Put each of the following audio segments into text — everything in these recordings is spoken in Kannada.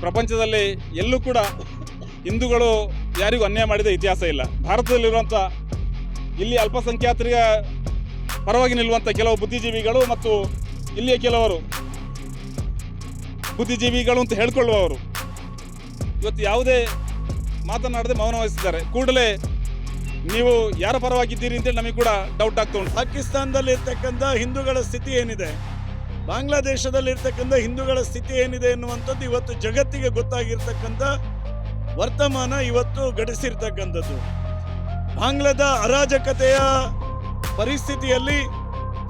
ಪ್ರಪಂಚದಲ್ಲಿ ಎಲ್ಲೂ ಕೂಡ ಹಿಂದೂಗಳು ಯಾರಿಗೂ ಅನ್ಯಾಯ ಮಾಡಿದ ಇತಿಹಾಸ ಇಲ್ಲ. ಭಾರತದಲ್ಲಿರುವಂಥ ಇಲ್ಲಿ ಅಲ್ಪಸಂಖ್ಯಾತರಿಗೆ ಪರವಾಗಿ ನಿಲ್ಲುವಂಥ ಕೆಲವು ಬುದ್ಧಿಜೀವಿಗಳು ಮತ್ತು ಇಲ್ಲಿಯ ಕೆಲವರು ಬುದ್ಧಿಜೀವಿಗಳು ಅಂತ ಹೇಳ್ಕೊಳ್ಳುವವರು. ಇವತ್ತು ಯಾವುದೇ ಮಾತನಾಡದೆ ಮೌನ ವಹಿಸಿದ್ದಾರೆ. ಕೂಡಲೇ ನೀವು ಯಾರ ಪರವಾಗಿದ್ದೀರಿ ಅಂತೇಳಿ ನಮಗೆ ಕೂಡ ಡೌಟ್ ಆಗ್ತಾ ಉಂಟು. ಪಾಕಿಸ್ತಾನದಲ್ಲಿ ಇರ್ತಕ್ಕಂಥ ಹಿಂದೂಗಳ ಸ್ಥಿತಿ ಏನಿದೆ? ಬಾಂಗ್ಲಾದೇಶದಲ್ಲಿ ಇರ್ತಕ್ಕಂಥ ಹಿಂದೂಗಳ ಸ್ಥಿತಿ ಏನಿದೆ ಎನ್ನುವಂಥದ್ದು ಇವತ್ತು ಜಗತ್ತಿಗೆ ಗೊತ್ತಾಗಿರ್ತಕ್ಕಂಥ ವರ್ತಮಾನ ಇವತ್ತು ಘಟಿಸಿರ್ತಕ್ಕಂಥದ್ದು. ಬಾಂಗ್ಲಾದ ಅರಾಜಕತೆಯ ಪರಿಸ್ಥಿತಿಯಲ್ಲಿ,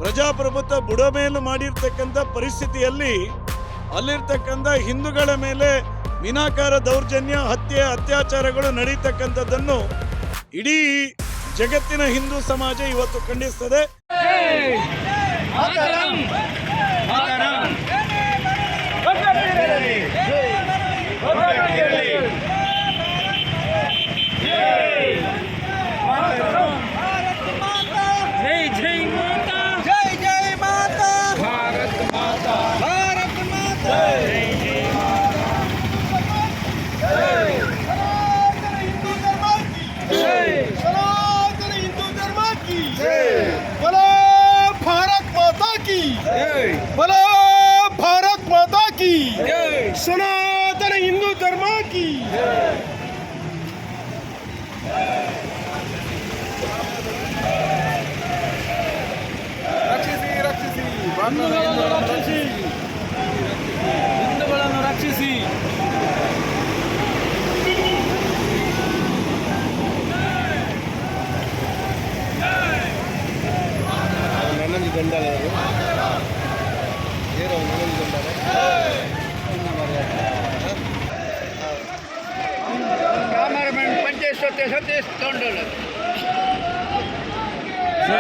ಪ್ರಜಾಪ್ರಭುತ್ವ ಬುಡಮೇಲು ಮಾಡಿರ್ತಕ್ಕಂಥ ಪರಿಸ್ಥಿತಿಯಲ್ಲಿ ಅಲ್ಲಿರ್ತಕ್ಕಂಥ ಹಿಂದೂಗಳ ಮೇಲೆ ವಿನಾಕಾರ ದೌರ್ಜನ್ಯ ಹತ್ಯೆ ಅತ್ಯಾಚಾರಗಳು ನಡೀತಕ್ಕಂಥದ್ದನ್ನು ಇಡೀ ಜಗತ್ತಿನ ಹಿಂದೂ ಸಮಾಜ ಇವತ್ತು ಖಂಡಿಸ್ತದೆ. की सनातन हिंदू धर्म की ರಕ್ಷಿಸಿ ರಕ್ಷಿಸಿ ರಕ್ಷಿಸಿ ಹಿಂದೂಗಳನ್ನು ರಕ್ಷಿಸಿ ನನ್ನೊಂದು ಗಂಡಾಲ interesantes góndolas. ¡Sí!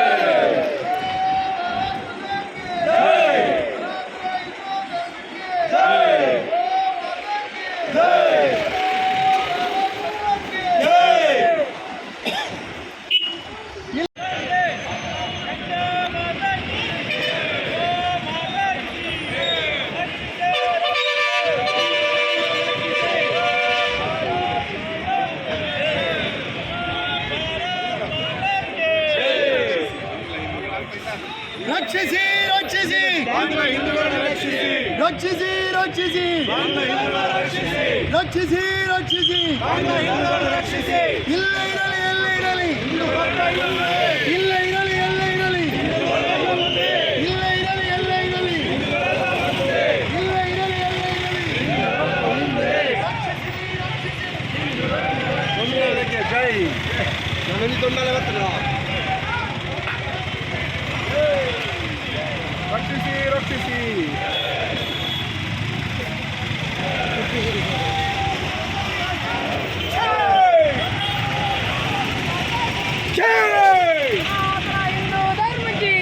¡Sí! ¡Sí! ರಕ್ಷಿಸಿ ರಕ್ಷಿಸಿ ರಕ್ಷಿಸಿ ರಕ್ಷಿಸಿ ರಕ್ಷಿಸಿ ಇಲ್ಲ ಇರಲಿ ಎಲ್ಲ ಇರಲಿ ಇಲ್ಲ ಇರಲಿ ಎಲ್ಲ ಇರಲಿ ಇಲ್ಲ ಇರಲಿ ಎಲ್ಲ ಇರಲಿ ಇಲ್ಲ ಇರಲಿ ಎಲ್ಲ ಇರಲಿ ಜೈ ನನಗೆ ತೊಂದರೆ ರಕ್ಷಿಸಿ ರಕ್ಷಿಸಿ ಹಿಂದೂ ಧರ್ಮ ಕಿ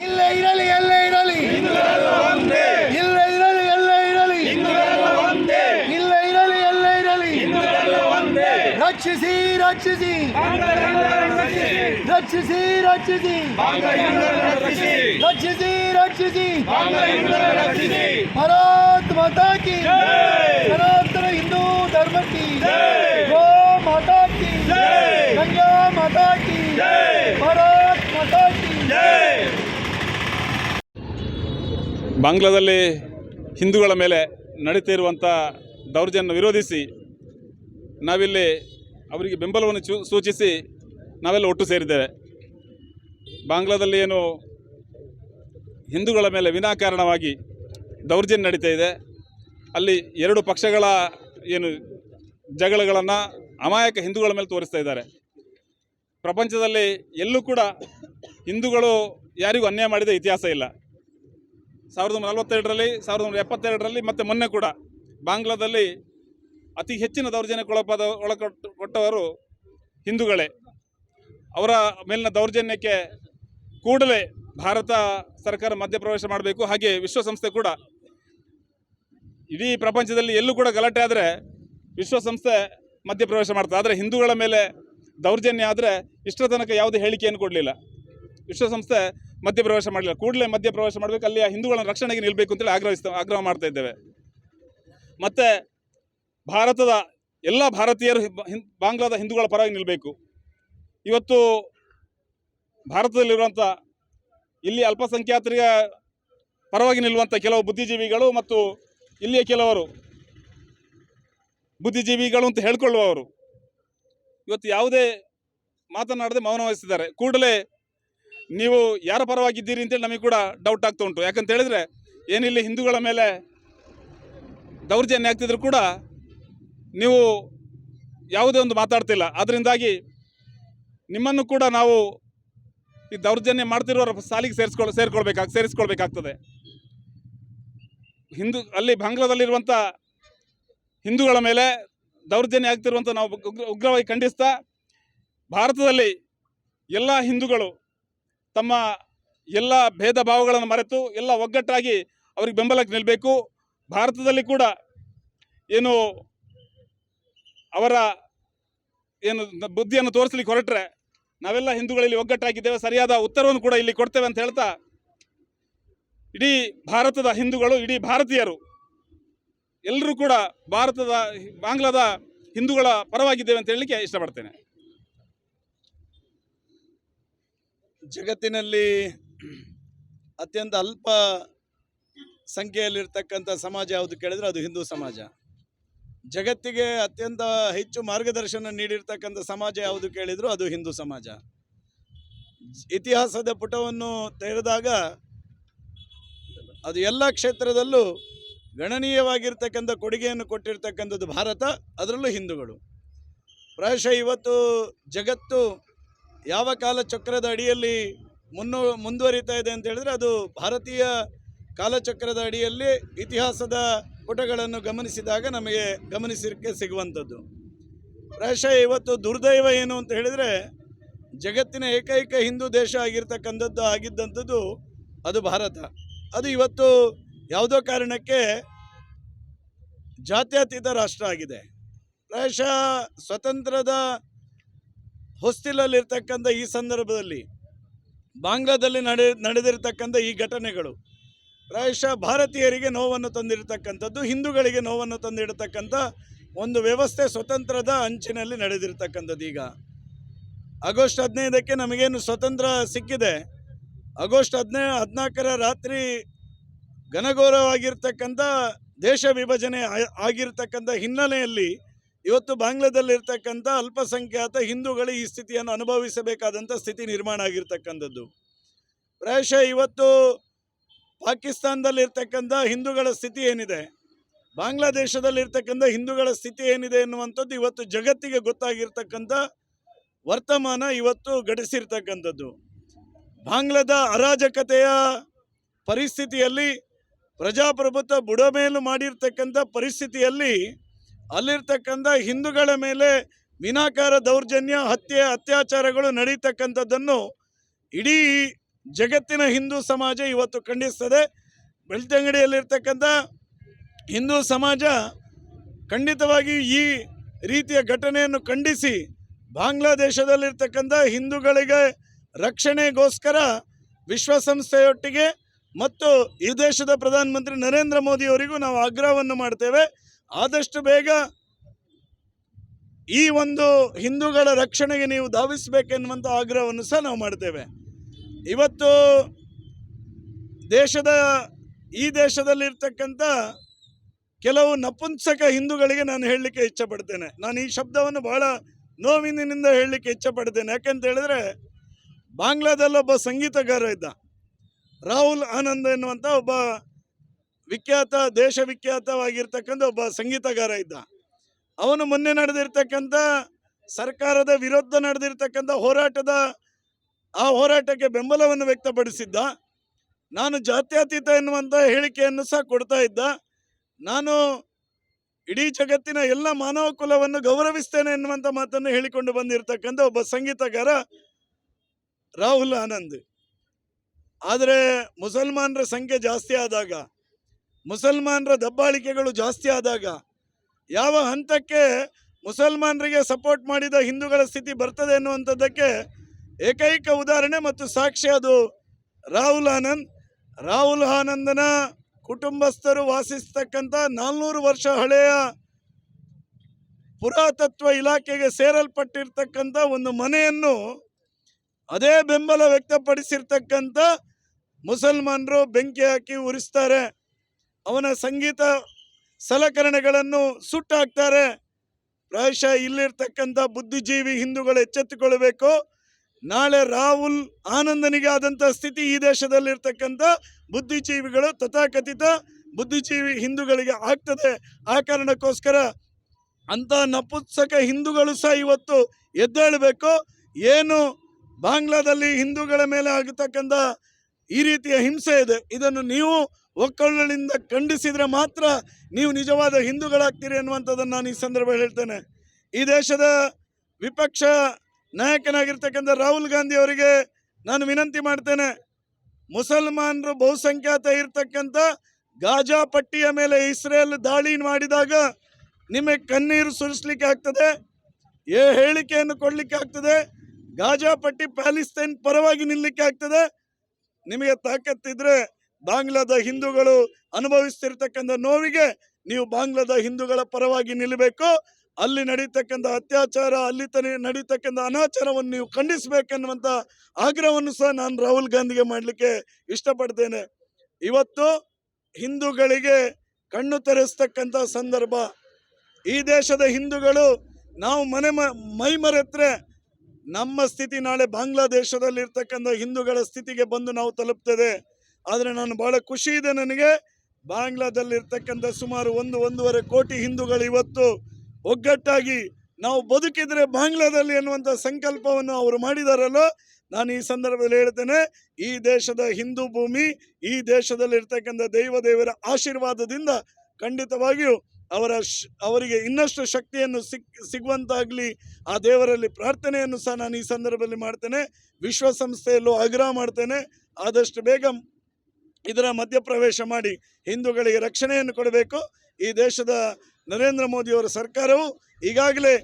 ಇಲ್ಲ ಇರಲಿ ಎಲ್ಲ ಇರಲಿ ಇಲ್ಲ ಇರಲಿ ಎಲ್ಲ ಇರಲಿ ಇಲ್ಲ ಇರಲಿ ಎಲ್ಲ ಇರಲಿ ರಕ್ಷಿಸಿ ರಕ್ಷಿಸಿ. ರಕ್ಷಿಸಿ ರಕ್ಷಿಸಿ. ರಕ್ಷಿಸಿ ರಕ್ಷಿಸಿ. ಭಾರತ್ ಮಾತಾ ಕಿ ಸನಾತನ ಹಿಂದೂ ಧರ್ಮ ಕಿ ಗೋ ಮಾತಾ ಕಿ ಗಂಗಾ ಮಾತಾ ಕಿ ಭಾರತ್ ಮಾತಾ ಕಿ ಬಾಂಗ್ಲಾದಲ್ಲಿ ಹಿಂದೂಗಳ ಮೇಲೆ ನಡೀತಿರುವಂಥ ದೌರ್ಜನ್ಯ ವಿರೋಧಿಸಿ ನಾವಿಲ್ಲಿ ಅವರಿಗೆ ಬೆಂಬಲವನ್ನು ಸೂಚಿಸಿ ನಾವೆಲ್ಲ ಒಟ್ಟು ಸೇರಿದ್ದೇವೆ. ಬಾಂಗ್ಲಾದಲ್ಲಿ ಏನು ಹಿಂದೂಗಳ ಮೇಲೆ ವಿನಾಕಾರಣವಾಗಿ ದೌರ್ಜನ್ಯ ನಡೀತಾ ಇದೆ. ಅಲ್ಲಿ ಎರಡು ಪಕ್ಷಗಳ ಏನು ಜಗಳಗಳನ್ನು ಅಮಾಯಕ ಹಿಂದೂಗಳ ಮೇಲೆ ತೋರಿಸ್ತಾ ಇದ್ದಾರೆ. ಪ್ರಪಂಚದಲ್ಲಿ ಎಲ್ಲೂ ಕೂಡ ಹಿಂದೂಗಳು ಯಾರಿಗೂ ಅನ್ಯಾಯ ಮಾಡಿದ ಇತಿಹಾಸ ಇಲ್ಲ. ಸಾವಿರದ ಒಂಬೈನೂರ ನಲವತ್ತೆರಡರಲ್ಲಿ, ಸಾವಿರದ ಒಂಬೈನೂರ ಎಪ್ಪತ್ತೆರಡರಲ್ಲಿ ಮತ್ತು ಮೊನ್ನೆ ಕೂಡ ಬಾಂಗ್ಲಾದಲ್ಲಿ ಅತಿ ಹೆಚ್ಚಿನ ದೌರ್ಜನ್ಯಕ್ಕೊಳಪಾದ ಕೊಟ್ಟವರು ಹಿಂದೂಗಳೇ. ಅವರ ಮೇಲಿನ ದೌರ್ಜನ್ಯಕ್ಕೆ ಕೂಡಲೇ ಭಾರತ ಸರ್ಕಾರ ಮಧ್ಯಪ್ರವೇಶ ಮಾಡಬೇಕು. ಹಾಗೆ ವಿಶ್ವಸಂಸ್ಥೆ ಕೂಡ ಇಡೀ ಪ್ರಪಂಚದಲ್ಲಿ ಎಲ್ಲೂ ಕೂಡ ಗಲಾಟೆ ಆದರೆ ವಿಶ್ವಸಂಸ್ಥೆ ಮಧ್ಯಪ್ರವೇಶ ಮಾಡ್ತದೆ. ಆದರೆ ಹಿಂದೂಗಳ ಮೇಲೆ ದೌರ್ಜನ್ಯ ಆದರೆ ಇಷ್ಟರ ತನಕ ಯಾವುದೇ ಹೇಳಿಕೆಯನ್ನು ಕೊಡಲಿಲ್ಲ. ವಿಶ್ವಸಂಸ್ಥೆ ಮಧ್ಯಪ್ರವೇಶ ಮಾಡಲಿಲ್ಲ. ಕೂಡಲೇ ಮಧ್ಯಪ್ರವೇಶ ಮಾಡಬೇಕು. ಅಲ್ಲಿಯ ಹಿಂದೂಗಳ ರಕ್ಷಣೆಗೆ ನಿಲ್ಲಬೇಕು ಅಂತೇಳಿ ಆಗ್ರಹಿಸ್ತಾ ಆಗ್ರಹ ಮಾಡ್ತಾ ಇದ್ದೇವೆ. ಮತ್ತು ಭಾರತದ ಎಲ್ಲ ಭಾರತೀಯರು ಬಾಂಗ್ಲಾದ ಹಿಂದೂಗಳ ಪರವಾಗಿ ನಿಲ್ಲಬೇಕು ಇವತ್ತು ಭಾರತದಲ್ಲಿರುವಂಥ ಇಲ್ಲಿ ಅಲ್ಪಸಂಖ್ಯಾತರಿಗೆ ಪರವಾಗಿ ನಿಲ್ಲುವಂಥ ಕೆಲವು ಬುದ್ಧಿಜೀವಿಗಳು ಮತ್ತು ಇಲ್ಲಿಯ ಕೆಲವರು ಬುದ್ಧಿಜೀವಿಗಳು ಅಂತ ಹೇಳ್ಕೊಳ್ಳುವವರು. ಇವತ್ತು ಯಾವುದೇ ಮಾತನಾಡದೆ ಮೌನ ವಹಿಸಿದ್ದಾರೆ ಕೂಡಲೇ ನೀವು ಯಾರ ಪರವಾಗಿದ್ದೀರಿ ಅಂತೇಳಿ ನಮಗೆ ಕೂಡ ಡೌಟ್ ಆಗ್ತಾ ಉಂಟು. ಯಾಕಂತ ಹೇಳಿದ್ರೆ ಏನಿಲ್ಲಿ ಹಿಂದೂಗಳ ಮೇಲೆ ದೌರ್ಜನ್ಯ ಆಗ್ತಿದ್ರು ಕೂಡ ನೀವು ಯಾವುದೇ ಒಂದು ಮಾತಾಡ್ತಿಲ್ಲ. ಅದರಿಂದಾಗಿ ನಿಮ್ಮನ್ನು ಕೂಡ ನಾವು ಈ ದೌರ್ಜನ್ಯ ಮಾಡ್ತಿರೋರ ಸಾಲಿಗೆ ಸೇರಿಸ್ಕೊಳ್, ಸೇರ್ಕೊಳ್ಬೇಕಾಗ್, ಸೇರಿಸ್ಕೊಳ್ಬೇಕಾಗ್ತದೆ. ಹಿಂದೂ, ಅಲ್ಲಿ ಬಾಂಗ್ಲಾದಲ್ಲಿರುವಂಥ ಹಿಂದೂಗಳ ಮೇಲೆ ದೌರ್ಜನ್ಯ ಆಗ್ತಿರುವಂಥ ನಾವು ಉಗ್ರವಾಗಿ ಖಂಡಿಸ್ತಾ ಭಾರತದಲ್ಲಿ ಎಲ್ಲ ಹಿಂದೂಗಳು ತಮ್ಮ ಎಲ್ಲ ಭೇದ ಭಾವಗಳನ್ನು ಮರೆತು ಎಲ್ಲ ಒಗ್ಗಟ್ಟಾಗಿ ಅವ್ರಿಗೆ ಬೆಂಬಲಕ್ಕೆ ನಿಲ್ಲಬೇಕು ಭಾರತದಲ್ಲಿ ಕೂಡ ಏನು ಅವರ ಏನು ಬುದ್ಧಿಯನ್ನು ತೋರಿಸ್ಲಿಕ್ಕೆ ಹೊರಟ್ರೆ ನಾವೆಲ್ಲ ಹಿಂದೂಗಳಲ್ಲಿ ಒಗ್ಗಟ್ಟಾಗಿದ್ದೇವೆ, ಸರಿಯಾದ ಉತ್ತರವನ್ನು ಕೂಡ ಇಲ್ಲಿ ಕೊಡ್ತೇವೆ ಅಂತ ಹೇಳ್ತಾ ಇಡೀ ಭಾರತದ ಹಿಂದೂಗಳು, ಇಡೀ ಭಾರತೀಯರು ಎಲ್ಲರೂ ಕೂಡ ಭಾರತದ ಬಾಂಗ್ಲಾದ ಹಿಂದೂಗಳ ಪರವಾಗಿದ್ದೇವೆ ಅಂತ ಹೇಳಲಿಕ್ಕೆ ಇಷ್ಟಪಡ್ತೇನೆ. ಜಗತ್ತಿನಲ್ಲಿ ಅತ್ಯಂತ ಅಲ್ಪ ಸಂಖ್ಯೆಯಲ್ಲಿರ್ತಕ್ಕಂಥ ಸಮಾಜ ಯಾವುದು ಕೇಳಿದ್ರೆ ಅದು ಹಿಂದೂ ಸಮಾಜ. ಜಗತ್ತಿಗೆ ಅತ್ಯಂತ ಹೆಚ್ಚು ಮಾರ್ಗದರ್ಶನ ನೀಡಿರ್ತಕ್ಕಂಥ ಸಮಾಜ ಯಾವುದು ಕೇಳಿದ್ರು ಅದು ಹಿಂದೂ ಸಮಾಜ. ಇತಿಹಾಸದ ಪುಟವನ್ನು ತೆರೆದಾಗ ಅದು ಎಲ್ಲ ಕ್ಷೇತ್ರದಲ್ಲೂ ಗಣನೀಯವಾಗಿರ್ತಕ್ಕಂಥ ಕೊಡುಗೆಯನ್ನು ಕೊಟ್ಟಿರ್ತಕ್ಕಂಥದ್ದು ಭಾರತ, ಅದರಲ್ಲೂ ಹಿಂದೂಗಳು. ಪ್ರಾಯಶಃ ಇವತ್ತು ಜಗತ್ತು ಯಾವ ಕಾಲಚಕ್ರದ ಅಡಿಯಲ್ಲಿ ಮುನ್ನು, ಮುಂದುವರಿತಾ ಇದೆ ಅಂತ ಹೇಳಿದ್ರೆ ಅದು ಭಾರತೀಯ ಕಾಲಚಕ್ರದ ಅಡಿಯಲ್ಲಿ ಇತಿಹಾಸದ ಪುಟಗಳನ್ನು ಗಮನಿಸಿದಾಗ ನಮಗೆ ಗಮನಿಸಲಿಕ್ಕೆ ಸಿಗುವಂಥದ್ದು. ಪ್ರಾಯಶಃ ಇವತ್ತು ದುರ್ದೈವ ಏನು ಅಂತ ಹೇಳಿದರೆ, ಜಗತ್ತಿನ ಏಕೈಕ ಹಿಂದೂ ದೇಶ ಆಗಿರ್ತಕ್ಕಂಥದ್ದು ಆಗಿದ್ದಂಥದ್ದು ಅದು ಭಾರತ. ಅದು ಇವತ್ತು ಯಾವುದೋ ಕಾರಣಕ್ಕೆ ಜಾತ್ಯತೀತ ರಾಷ್ಟ್ರ ಆಗಿದೆ. ಪ್ರಾಯಶಃ ಸ್ವತಂತ್ರದ ಹೊಸ್ತಿಲಲ್ಲಿರ್ತಕ್ಕಂಥ ಈ ಸಂದರ್ಭದಲ್ಲಿ ಬಾಂಗ್ಲಾದಲ್ಲಿ ನಡೆ, ನಡೆದಿರ್ತಕ್ಕಂಥ ಈ ಘಟನೆಗಳು ಪ್ರಾಯಶಃ ಭಾರತೀಯರಿಗೆ ನೋವನ್ನು ತಂದಿರತಕ್ಕಂಥದ್ದು, ಹಿಂದೂಗಳಿಗೆ ನೋವನ್ನು ತಂದಿಡತಕ್ಕಂಥ ಒಂದು ವ್ಯವಸ್ಥೆ ಸ್ವತಂತ್ರದ ಅಂಚಿನಲ್ಲಿ ನಡೆದಿರ್ತಕ್ಕಂಥದ್ದು ಈಗ. ಆಗಸ್ಟ್ ಹದಿನೈದಕ್ಕೆ ನಮಗೇನು ಸ್ವತಂತ್ರ ಸಿಕ್ಕಿದೆ. ಆಗಸ್ಟ್ ಹದಿನೈ, ಹದಿನಾಲ್ಕರ ರಾತ್ರಿ ಘನಘೋರವಾಗಿರ್ತಕ್ಕಂಥ ದೇಶ ವಿಭಜನೆ ಆಗಿರ್ತಕ್ಕಂಥ ಹಿನ್ನೆಲೆಯಲ್ಲಿ ಇವತ್ತು ಬಾಂಗ್ಲಾದಲ್ಲಿರ್ತಕ್ಕಂಥ ಅಲ್ಪಸಂಖ್ಯಾತ ಹಿಂದೂಗಳು ಈ ಸ್ಥಿತಿಯನ್ನು ಅನುಭವಿಸಬೇಕಾದಂಥ ಸ್ಥಿತಿ ನಿರ್ಮಾಣ ಆಗಿರ್ತಕ್ಕಂಥದ್ದು. ಪ್ರಾಯಶಃ ಇವತ್ತು ಪಾಕಿಸ್ತಾನದಲ್ಲಿರ್ತಕ್ಕಂಥ ಹಿಂದೂಗಳ ಸ್ಥಿತಿ ಏನಿದೆ? ಬಾಂಗ್ಲಾದೇಶದಲ್ಲಿರ್ತಕ್ಕಂಥ ಹಿಂದೂಗಳ ಸ್ಥಿತಿ ಏನಿದೆ ಎನ್ನುವಂಥದ್ದು ಇವತ್ತು ಜಗತ್ತಿಗೆ ಗೊತ್ತಾಗಿರ್ತಕ್ಕಂಥ ವರ್ತಮಾನ ಇವತ್ತು ಘಟಿಸಿರ್ತಕ್ಕಂಥದ್ದು. ಬಾಂಗ್ಲಾದ ಅರಾಜಕತೆಯ ಪರಿಸ್ಥಿತಿಯಲ್ಲಿ, ಪ್ರಜಾಪ್ರಭುತ್ವ ಬುಡಮೇಲು ಮಾಡಿರ್ತಕ್ಕಂಥ ಪರಿಸ್ಥಿತಿಯಲ್ಲಿ ಅಲ್ಲಿರ್ತಕ್ಕಂಥ ಹಿಂದೂಗಳ ಮೇಲೆ ವಿನಾಕಾರ ದೌರ್ಜನ್ಯ, ಹತ್ಯೆ, ಅತ್ಯಾಚಾರಗಳು ನಡೀತಕ್ಕಂಥದ್ದನ್ನು ಇಡೀ ಜಗತ್ತಿನ ಹಿಂದೂ ಸಮಾಜ ಇವತ್ತು ಖಂಡಿಸ್ತದೆ. ಬೆಳ್ತಂಗಡಿಯಲ್ಲಿರ್ತಕ್ಕಂಥ ಹಿಂದೂ ಸಮಾಜ ಖಂಡಿತವಾಗಿ ಈ ರೀತಿಯ ಘಟನೆಯನ್ನು ಖಂಡಿಸಿ ಬಾಂಗ್ಲಾದೇಶದಲ್ಲಿರ್ತಕ್ಕಂಥ ಹಿಂದೂಗಳಿಗೆ ರಕ್ಷಣೆಗೋಸ್ಕರ ವಿಶ್ವಸಂಸ್ಥೆಯೊಟ್ಟಿಗೆ ಮತ್ತು ಈ ದೇಶದ ಪ್ರಧಾನಮಂತ್ರಿ ನರೇಂದ್ರ ಮೋದಿಯವರಿಗೂ ನಾವು ಆಗ್ರಹವನ್ನು ಮಾಡ್ತೇವೆ. ಆದಷ್ಟು ಬೇಗ ಈ ಒಂದು ಹಿಂದೂಗಳ ರಕ್ಷಣೆಗೆ ನೀವು ಧಾವಿಸಬೇಕೆನ್ನುವಂಥ ಆಗ್ರಹವನ್ನು ಸಹ ನಾವು ಮಾಡ್ತೇವೆ. ಇವತ್ತು ದೇಶದ, ಈ ದೇಶದಲ್ಲಿರ್ತಕ್ಕಂಥ ಕೆಲವು ನಪುಂಸಕ ಹಿಂದೂಗಳಿಗೆ ನಾನು ಹೇಳಲಿಕ್ಕೆ ಇಚ್ಛಪಡ್ತೇನೆ. ನಾನು ಈ ಶಬ್ದವನ್ನು ಬಹಳ ನೋವಿನಿಂದ ಹೇಳಲಿಕ್ಕೆ ಇಚ್ಛಪಡ್ತೇನೆ. ಯಾಕೆಂತ ಹೇಳಿದ್ರೆ ಬಾಂಗ್ಲಾದಲ್ಲೊಬ್ಬ ಸಂಗೀತಗಾರ ಇದ್ದ, ರಾಹುಲ್ ಆನಂದ್ ಎನ್ನುವಂಥ ಒಬ್ಬ ವಿಖ್ಯಾತ, ದೇಶ ವಿಖ್ಯಾತವಾಗಿರ್ತಕ್ಕಂಥ ಒಬ್ಬ ಸಂಗೀತಗಾರ ಇದ್ದ. ಅವನು ಮೊನ್ನೆ ನಡೆದಿರ್ತಕ್ಕಂಥ ಸರ್ಕಾರದ ವಿರುದ್ಧ ನಡೆದಿರ್ತಕ್ಕಂಥ ಹೋರಾಟದ ಆ ಹೋರಾಟಕ್ಕೆ ಬೆಂಬಲವನ್ನು ವ್ಯಕ್ತಪಡಿಸಿದ್ದ, ನಾನು ಜಾತ್ಯತೀತ ಎನ್ನುವಂಥ ಹೇಳಿಕೆಯನ್ನು ಸಹ ಕೊಡ್ತಾ ಇದ್ದ, ನಾನು ಇಡೀ ಜಗತ್ತಿನ ಎಲ್ಲ ಮಾನವ ಕುಲವನ್ನು ಗೌರವಿಸ್ತೇನೆ ಎನ್ನುವಂಥ ಮಾತನ್ನು ಹೇಳಿಕೊಂಡು ಬಂದಿರತಕ್ಕಂಥ ಒಬ್ಬ ಸಂಗೀತಗಾರ ರಾಹುಲ್ ಆನಂದ್. ಆದರೆ ಮುಸಲ್ಮಾನರ ಸಂಖ್ಯೆ ಜಾಸ್ತಿ ಆದಾಗ, ಮುಸಲ್ಮಾನರ ದಬ್ಬಾಳಿಕೆಗಳು ಜಾಸ್ತಿ ಆದಾಗ, ಯಾವ ಹಂತಕ್ಕೆ ಮುಸಲ್ಮಾನರಿಗೆ ಸಪೋರ್ಟ್ ಮಾಡಿದ ಹಿಂದೂಗಳ ಸ್ಥಿತಿ ಬರ್ತದೆ ಎನ್ನುವಂಥದ್ದಕ್ಕೆ ಏಕೈಕ ಉದಾಹರಣೆ ಮತ್ತು ಸಾಕ್ಷಿ ಅದು ರಾಹುಲ್ ಆನಂದ್. ರಾಹುಲ್ ಆನಂದನ ಕುಟುಂಬಸ್ಥರು ವಾಸಿಸ್ತಕ್ಕಂಥ ನಾಲ್ನೂರು ವರ್ಷ ಹಳೆಯ ಪುರಾತತ್ವ ಇಲಾಖೆಗೆ ಸೇರಲ್ಪಟ್ಟಿರ್ತಕ್ಕಂಥ ಒಂದು ಮನೆಯನ್ನು ಅದೇ ಬೆಂಬಲ ವ್ಯಕ್ತಪಡಿಸಿರ್ತಕ್ಕಂಥ ಮುಸಲ್ಮಾನರು ಬೆಂಕಿ ಹಾಕಿ ಉರಿಸ್ತಾರೆ. ಅವನ ಸಂಗೀತ ಸಲಕರಣೆಗಳನ್ನು ಸುಟ್ಟಾಕ್ತಾರೆ. ಪ್ರಾಯಶಃ ಇಲ್ಲಿರ್ತಕ್ಕಂಥ ಬುದ್ಧಿಜೀವಿ ಹಿಂದೂಗಳು ಎಚ್ಚೆತ್ತುಕೊಳ್ಬೇಕು ನಾಳೆ ರಾಹುಲ್ ಆನಂದನಿಗೆ ಆದಂಥ ಸ್ಥಿತಿ ಈ ದೇಶದಲ್ಲಿರ್ತಕ್ಕಂಥ ಬುದ್ಧಿಜೀವಿಗಳು ತಥಾಕಥಿತ ಬುದ್ಧಿಜೀವಿ ಹಿಂದೂಗಳಿಗೆ ಆಗ್ತದೆ. ಆ ಕಾರಣಕ್ಕೋಸ್ಕರ ಅಂತ ನಪುತ್ಸಕ ಹಿಂದೂಗಳು ಸಹ ಇವತ್ತು ಎದ್ದೇಳಬೇಕು. ಏನು ಬಾಂಗ್ಲಾದಲ್ಲಿ ಹಿಂದೂಗಳ ಮೇಲೆ ಆಗತಕ್ಕಂಥ ಈ ರೀತಿಯ ಹಿಂಸೆ ಇದೆ. ಇದನ್ನು ನೀವು ಒಕ್ಕಲಿನಿಂದ ಖಂಡಿಸಿದರೆ ಮಾತ್ರ ನೀವು ನಿಜವಾದ ಹಿಂದೂಗಳಾಗ್ತೀರಿ ಅನ್ನುವಂಥದ್ದನ್ನು ನಾನು ಈ ಸಂದರ್ಭ ಹೇಳ್ತೇನೆ. ಈ ದೇಶದ ವಿಪಕ್ಷ ನಾಯಕನಾಗಿರ್ತಕ್ಕಂಥ ರಾಹುಲ್ ಗಾಂಧಿ ಅವರಿಗೆ ನಾನು ವಿನಂತಿ ಮಾಡ್ತೇನೆ, ಮುಸಲ್ಮಾನರು ಬಹುಸಂಖ್ಯಾತ ಇರ್ತಕ್ಕಂಥ ಗಾಜಾ ಪಟ್ಟಿಯ ಮೇಲೆ ಇಸ್ರೇಲ್ ದಾಳಿ ಮಾಡಿದಾಗ ನಿಮಗೆ ಕಣ್ಣೀರು ಸುರಿಸ್ಲಿಕ್ಕೆ ಆಗ್ತದೆ, ಏ ಹೇಳಿಕೆಯನ್ನು ಕೊಡಲಿಕ್ಕೆ ಆಗ್ತದೆ, ಗಾಜಾ ಪಟ್ಟಿ ಪ್ಯಾಲಿಸ್ತೈನ್ ಪರವಾಗಿ ನಿಲ್ಲಕ್ಕೆ ಆಗ್ತದೆ. ನಿಮಗೆ ತಾಕತ್ತಿದ್ರೆ ಬಾಂಗ್ಲಾದ ಹಿಂದೂಗಳು ಅನುಭವಿಸ್ತಿರ್ತಕ್ಕಂಥ ನೋವಿಗೆ ನೀವು ಬಾಂಗ್ಲಾದ ಹಿಂದೂಗಳ ಪರವಾಗಿ ನಿಲ್ಲಬೇಕು. ಅಲ್ಲಿ ನಡೀತಕ್ಕಂಥ ಅತ್ಯಾಚಾರ, ಅಲ್ಲಿ ತನಿ ನಡೀತಕ್ಕಂಥ ಅನಾಚಾರವನ್ನು ನೀವು ಖಂಡಿಸಬೇಕೆನ್ನುವಂಥ ಆಗ್ರಹವನ್ನು ಸಹ ನಾನು ರಾಹುಲ್ ಗಾಂಧಿಗೆ ಮಾಡಲಿಕ್ಕೆ ಇಷ್ಟಪಡ್ತೇನೆ. ಇವತ್ತು ಹಿಂದೂಗಳಿಗೆ ಕಣ್ಣು ತೆರೆಸ್ತಕ್ಕಂಥ ಸಂದರ್ಭ. ಈ ದೇಶದ ಹಿಂದೂಗಳು ನಾವು ಮನೆ ಮ ಮರೆತ್ರೆ ನಮ್ಮ ಸ್ಥಿತಿ ನಾಳೆ ಬಾಂಗ್ಲಾದೇಶದಲ್ಲಿ ಇರ್ತಕ್ಕಂಥ ಹಿಂದೂಗಳ ಸ್ಥಿತಿಗೆ ಬಂದು ನಾವು ತಲುಪ್ತದೆ ಆದರೆ ನಾನು ಬಹಳ ಖುಷಿ ಇದೆ ನನಗೆ. ಬಾಂಗ್ಲಾದಲ್ಲಿರ್ತಕ್ಕಂಥ ಸುಮಾರು ಒಂದು, ಒಂದೂವರೆ ಕೋಟಿ ಹಿಂದೂಗಳು ಇವತ್ತು ಒಗ್ಗಟ್ಟಾಗಿ ನಾವು ಬದುಕಿದರೆ ಬಾಂಗ್ಲಾದಲ್ಲಿ ಅನ್ನುವಂಥ ಸಂಕಲ್ಪವನ್ನು ಅವರು ಮಾಡಿದಾರಲ್ಲ, ನಾನು ಈ ಸಂದರ್ಭದಲ್ಲಿ ಹೇಳ್ತೇನೆ, ಈ ದೇಶದ ಹಿಂದೂ ಭೂಮಿ, ಈ ದೇಶದಲ್ಲಿ ಇರ್ತಕ್ಕಂಥ ದೈವ ದೇವರ ಆಶೀರ್ವಾದದಿಂದ ಖಂಡಿತವಾಗಿಯೂ ಅವರ ಅವರಿಗೆ ಇನ್ನಷ್ಟು ಶಕ್ತಿಯನ್ನು ಸಿಕ್, ಸಿಗುವಂತಾಗಲಿ, ಆ ದೇವರಲ್ಲಿ ಪ್ರಾರ್ಥನೆಯನ್ನು ಸಹ ನಾನು ಈ ಸಂದರ್ಭದಲ್ಲಿ ಮಾಡ್ತೇನೆ, ವಿಶ್ವಸಂಸ್ಥೆಯಲ್ಲೂ ಆಗ್ರಹ ಮಾಡ್ತೇನೆ, ಆದಷ್ಟು ಬೇಗ ಇದರ ಮಧ್ಯಪ್ರವೇಶ ಮಾಡಿ ಹಿಂದೂಗಳಿಗೆ ರಕ್ಷಣೆಯನ್ನು ಕೊಡಬೇಕು, ಈ ದೇಶದ ನರೇಂದ್ರ ಮೋದಿಯವರ ಸರ್ಕಾರವು ಈಗಾಗಲೇ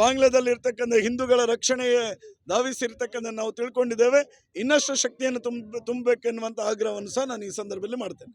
ಬಾಂಗ್ಲಾದಲ್ಲಿರ್ತಕ್ಕಂಥ ಹಿಂದೂಗಳ ರಕ್ಷಣೆಗೆ ಧಾವಿಸಿರ್ತಕ್ಕಂಥ ನಾವು ತಿಳ್ಕೊಂಡಿದ್ದೇವೆ. ಇನ್ನಷ್ಟು ಶಕ್ತಿಯನ್ನು ತುಂಬ, ತುಂಬಬೇಕೆನ್ನುವಂಥ ಆಗ್ರಹವನ್ನು ಸಹ ನಾನು ಈ ಸಂದರ್ಭದಲ್ಲಿ ಮಾಡ್ತೇನೆ.